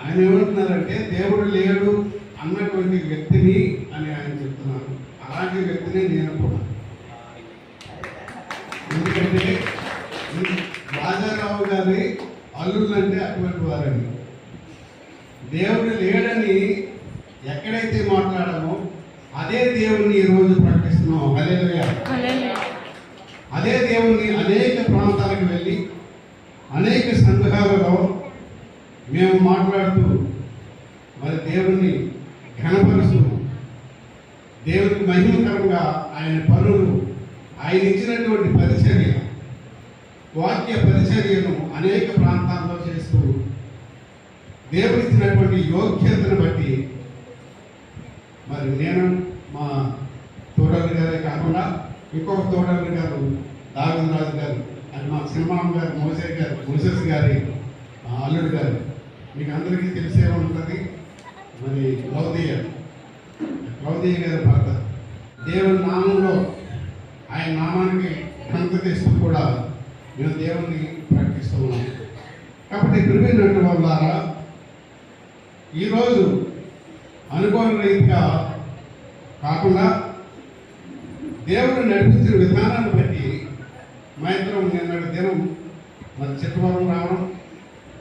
ఆయన ఏమంటున్నారంటే దేవుడు లేడు అన్నటువంటి వ్యక్తిని అని ఆయన చెప్తున్నారు. అలాంటి వ్యక్తిని నేను కూడా. ఎందుకంటే రాజారావు గారి అల్లుళ్ళు అంటే అటువంటి వారని దేవుడు లేడని ఎక్కడైతే మాట్లాడామో అదే దేవుడిని ఈరోజు ప్రకటిస్తున్నాం. హల్లెలూయా. అదే దేవుణ్ణి అనేక ప్రాంతాలకు వెళ్ళి అనేక సంఘాలలో మేము మాట్లాడుతూ మరి దేవుణ్ణి ఘనపరుస్తూ దేవునికి మహిమకరంగా ఆయన పనులు ఆయన ఇచ్చినటువంటి పరిచర్య వాక్య పరిచర్యను అనేక ప్రాంతాల్లో చేస్తూ దేవుడు ఇచ్చినటువంటి యోగ్యతను బట్టి మరి నేను మా తోడలు గారే కాకుండా ఇంకొక తోడల్లి గారు రాజు గారు అండ్ మా సినిమాం గారు మోసే గారు మోసెస్ గారి మా అల్లుడు గారు. మీకు అందరికీ తెలిసే ఉంటుంది మరి క్లౌదీయ క్లౌదీయ గారి భర్త. దేవుని నామంలో ఆయన నామానికి ఘనత తెస్తూ కూడా మేము దేవుణ్ణి ప్రకటిస్తూ ఉన్నాం. కాబట్టి ప్రిమినట్టు వల్ల ఈరోజు అనుకోని రీతిగా కాకుండా దేవుడు నడిపించిన విధానాన్ని బట్టి మా ఇద్దరం నిన్నటి దినం మరి చిట్టవరం రావడం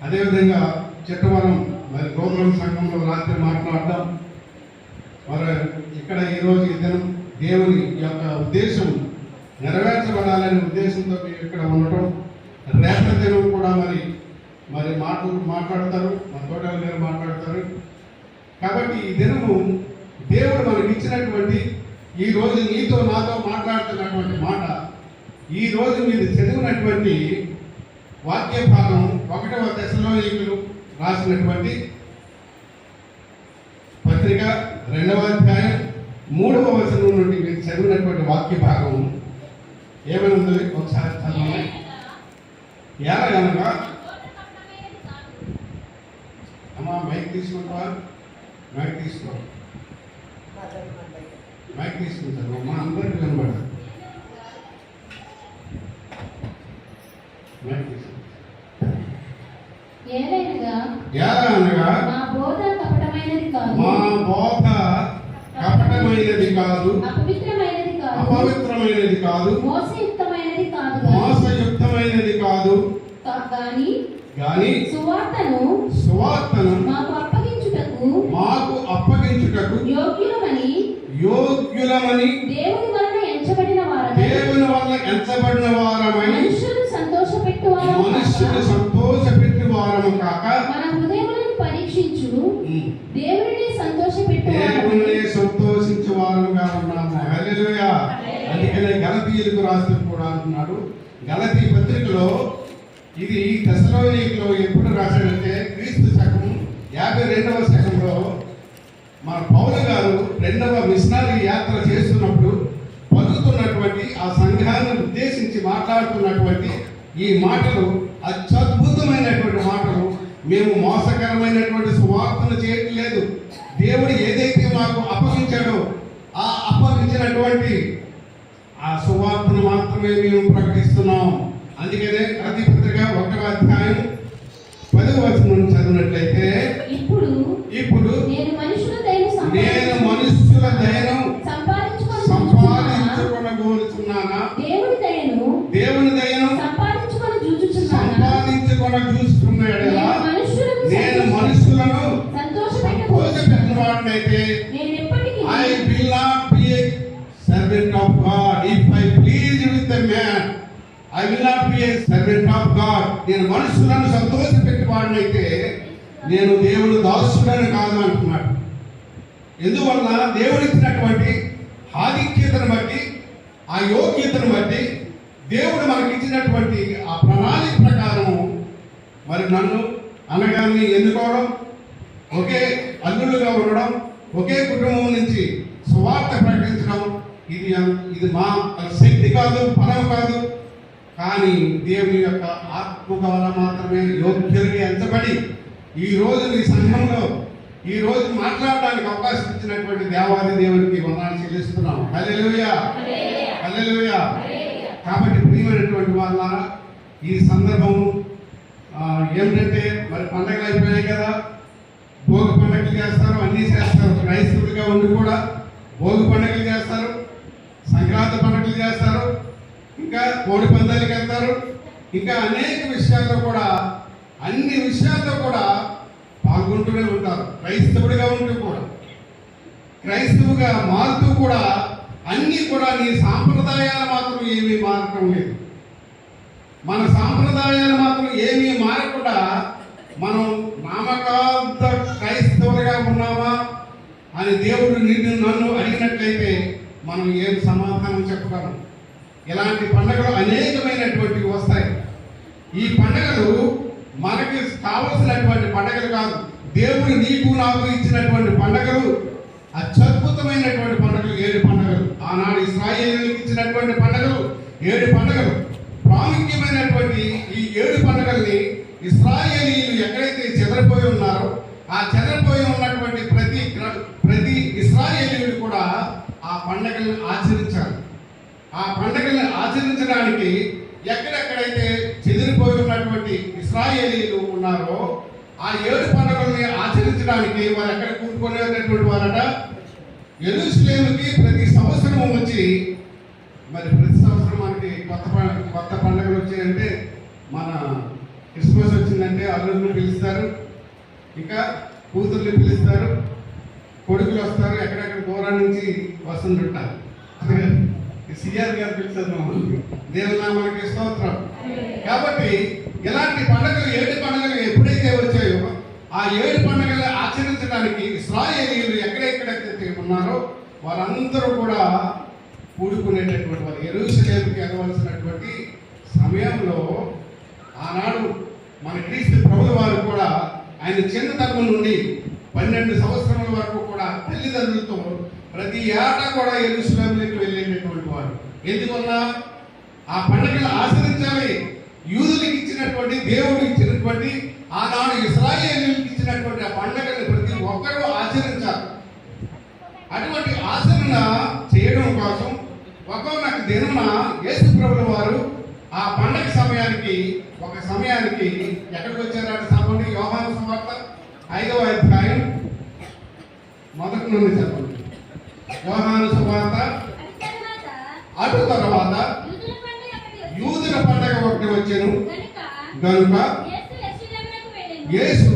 అదేవిధంగా చిట్టవరం మరి గోకులం సంఘంలో రాత్రి మాట్లాడడం మరి ఇక్కడ ఈరోజు ఈ దినం దేవుని యొక్క ఉద్దేశం నెరవేర్చబడాలనే ఉద్దేశంతో మీరు ఇక్కడ ఉండటం. రేపటి దినం కూడా మరి మరి మాటలు మాట్లాడతారు మన తోటలు గారు మాట్లాడతారు. కాబట్టి ఈ దినము దేవుడు మనకి ఇచ్చినటువంటి ఈ రోజు నీతో నాతో మాట్లాడుతున్నటువంటి మాట ఈ రోజు మీరు చదివినటువంటి వాక్య భాగం ఒకటవ దశలో రాసినటువంటి పత్రిక రెండవ అధ్యాయం మూడవ వచనం నుండి మీరు చదివినటువంటి వాక్య భాగం ఏమైనా ఉంది ఒకసారి చదవాలి ఎలా కనుక అమ్మా మైక్ తీసుకుంటావా మైక్ తీసుకో మైక్ తీసుకుంటారు మా అందరికి ఏలైనగా అనగా మా బోధ కపటమైనది కాదు. మా బోధ కపటమైనది కాదు. అపవిత్రమైనది కాదు. అపవిత్రమైనది కాదు. మోసయుక్తమైనది కాదు గాని- మోసయుక్తమైనది కాదు. కా- గాని గాని సువార్తను సువార్తను మాకు అప్పగించుటకు మాకు అప్పగించుటకు యోగ్యులమని యోగ్యులమని దేవుని వలన ఎంచబడిన వారమై దేవుని వల్ల ఎంచబడిన వారమై మనుషులను సంతోషపెట్టు వారము మనుష్యుని సంతోషపెట్టి వారము కాక మన హృదయములను పరీక్షించు ఉమ్, దేవుడిని సంతోషపెట్టు దేవుని సంతోషించే వారముగా ఉన్నాము హల్లెలూయా. అందుకనే గలతీయులకు రాస్తూ కూడా అంటున్నాడు. గలతీ పత్రికలో ఇది దశలోనిలో ఎప్పుడు రాశాడంటే క్రీస్తు శకం యాభై రెండవ శకంలో మన పౌరు గారు రెండవ మిషనరీ యాత్ర చేస్తున్నప్పుడు పలుకుతున్నటువంటి ఆ సంఘాన్ని ఉద్దేశించి మాట్లాడుతున్నటువంటి ఈ మాటలు అత్యద్భుతమైనటువంటి మాటలు మేము మోసకరమైనటువంటి సువార్తను చేయటం లేదు దేవుడు ఏదైతే మాకు అప్పగించాడో ఆ అప్పగించినటువంటి ఆ సువార్తను మాత్రమే మేము ప్రకటిస్తున్నాం. అందుకనే ప్రతి పత్రిక ఒకటవ అధ్యాయం పదవ వచనం చదివినట్లయితే ఎప్పటికీ I will not be a servant of God if I please with the man. I will not be a servant of God. నేను మనుషులను సంతోషపెట్టి వాడినైతే నేను దేవుడు దాసుడని కాదు అంటున్నాడు ఎందువల్ల దేవుడు ఇచ్చినటువంటి ఆధిక్యతను బట్టి ఆ యోగ్యతను బట్టి దేవుడు మనకి ఇచ్చినటువంటి ఆ ప్రణాళిక ప్రకారము మరి నన్ను అనగాన్ని ఎన్నుకోవడం ఒకే అల్లుడుగా ఉండడం ఒకే కుటుంబం నుంచి సువార్త ప్రకటించడం ఇది ఇది మా శక్తి కాదు ఫలం కాదు. కానీ దేవుని యొక్క ఆత్మ ద్వారా మాత్రమే యోగ్యులుగా ఎంచబడి ఈ రోజు సంఘంలో ఈ రోజు మాట్లాడడానికి అవకాశం ఇచ్చినటువంటి దేవాది దేవునికి వందనాలు చెల్లిస్తున్నాం. హల్లెలూయా! హల్లెలూయా! కాబట్టి ప్రియమైనటువంటి వాళ్ళ ఈ సందర్భం ఏమిటంటే మరి పండగలు అయిపోయాయి కదా. భోగి పండుగలు చేస్తారు అన్నీ చేస్తారు. క్రైస్తవులుగా ఉండి కూడా భోగి పండుగలు చేస్తారు సంక్రాంతి పండుగలు చేస్తారు ఇంకా కోడి పందాలకు వెళ్తారు ఇంకా అనేక విషయాల్లో కూడా అన్ని విషయాల్లో కూడా పాల్గొంటూనే ఉంటారు. క్రైస్తవుడిగా ఉంటూ కూడా క్రైస్తవుగా మారుతూ కూడా అన్నీ కూడా నీ సాంప్రదాయాలు మాత్రం ఏమీ మారటం లేదు. మన సాంప్రదాయాలు మాత్రం ఏమీ మారకుండా మనం నామకాంత క్రైస్తవులుగా ఉన్నామా అని దేవుడు నిన్ను నన్ను అడిగినట్లయితే మనం ఏం సమాధానం చెప్పగలం? ఇలాంటి పండుగలు అనేకమైనటువంటివి వస్తాయి. ఈ పండుగలు మనకి కావలసినటువంటి పండుగలు కాదు. దేవుడు నీకు నాకు ఇచ్చినటువంటి పండుగలు అత్యద్భుతమైనటువంటి పండుగలు ఏడు పండుగలు. ఆనాడు ఇస్రాయేలీలకు ఇచ్చినటువంటి పండుగలు ఏడు పండుగలు. ప్రాముఖ్యమైనటువంటి ఈ ఏడు పండుగల్ని ఇస్రాయేలీలు ఎక్కడైతే చెదరిపోయి ఉన్నారో ఆ చెదర ఉన్నటువంటి ప్రతి గ్ర- ప్రతి ఇస్రాయేలీలు కూడా ఆ పండుగలను ఆచరించాలి. ఆ పండుగలను ఆచరించడానికి ఎక్కడెక్కడైతే చెదిరిపోయి ఉన్నటువంటి ఇస్రాయేలీలు ఉన్నారో ఆ ఏడు పండుగల్ని ఆచరించడానికి వారు ఎక్కడ కూడుకునేటటువంటి వారట? ఎరుసలేముకి ప్రతి సంవత్సరం వచ్చి మరి ప్రతి సంవత్సరం మనకి కొత్త కొత్త పండుగలు వచ్చాయంటే మన క్రిస్మస్ వచ్చిందంటే అల్లుడిని పిలుస్తారు. ఇంకా కూతుర్ని పిలుస్తారు. కొడుకులు వస్తారు ఎక్కడెక్కడ దూరం నుంచి వస్తుంటుంటారు సిఆర్ గారు పిలుస్తారు మమ్మల్ని. దేవునామానికి స్తోత్రం. కాబట్టి ఇలాంటి పండుగలు ఏడు పండుగలు ఎప్పుడైతే వచ్చాయో ఆ ఏడు పండుగలు ఆచరించడానికి ఇస్రాయేలీలు ఎక్కడెక్కడైతే ఉన్నారో వారందరూ కూడా కూడుకునేటటువంటి వారు ఎరుసలేముకి వెళ్ళవలసినటువంటి సమయంలో ఆనాడు మన క్రీస్తు ప్రభుల వారు కూడా ఆయన చిన్నతనం నుండి పన్నెండు సంవత్సరాల వరకు కూడా తల్లిదండ్రులతో ప్రతి ఏటా కూడా ఎరుసలేములకు వెళ్ళేటటువంటి వారు. ఎందుకన్నా ఆ పండుగలు ఆచరించాలి. యూదులకు ఇచ్చినటువంటి దేవుడు ఇచ్చినటువంటి ఆనాడు ఇస్రాయేలీలకు ఇచ్చినటువంటి ఆ పండుగను ప్రతి ఒక్కరూ ఆచరించాలి. అటువంటి ఆచరణ చేయడం కోసం ఒక్కొక్క దినమున యేసు ప్రభుల వారు ఆ పండగ సమయానికి ఒక సమయానికి ఎక్కడికి వచ్చారంటే చెప్పండి యోహాను సువార్త ఐదవ అధ్యాయం మొదటి నుండి చెప్పండి. యోహాను సువార్త తర్వాత అటు తర్వాత యూదుల పండగ ఒకటి వచ్చాను. కనుక యేసు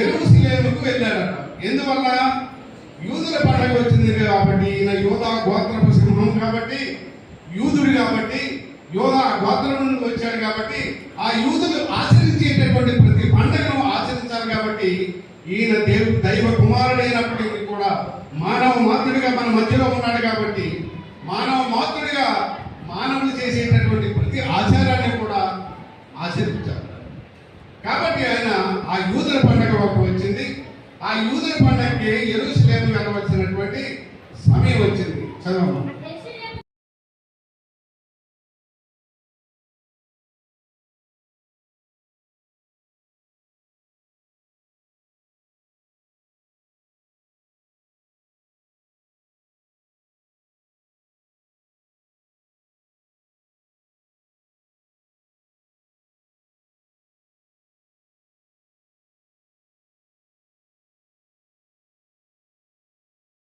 ఎరుసలేముకు వెళ్ళాడట. ఎందువల్ల? యూదుల పండగ వచ్చింది కాబట్టి ఈయన యోధా గోత్రపు సింహం కాబట్టి యూదుడు కాబట్టి యోధా గోత్రం నుండి వచ్చాడు కాబట్టి ఆ యూదులు ఆచరించేటటువంటి ప్రతి పండుగను ఈయన దేవు దైవ కుమారుడైనప్పటికీ కూడా మానవ మాతృడిగా మన మధ్యలో ఉన్నాడు కాబట్టి మానవ మాతృడిగా మానవులు చేసేటటువంటి ప్రతి ఆచారాన్ని కూడా ఆచరించారు కాబట్టి ఆయన ఆ యూదుల పండగ వరకు వచ్చింది. ఆ యూదుల పండగకి ఎరుసలేము వెళ్ళవలసినటువంటి సమయం వచ్చింది. చదవమ్మా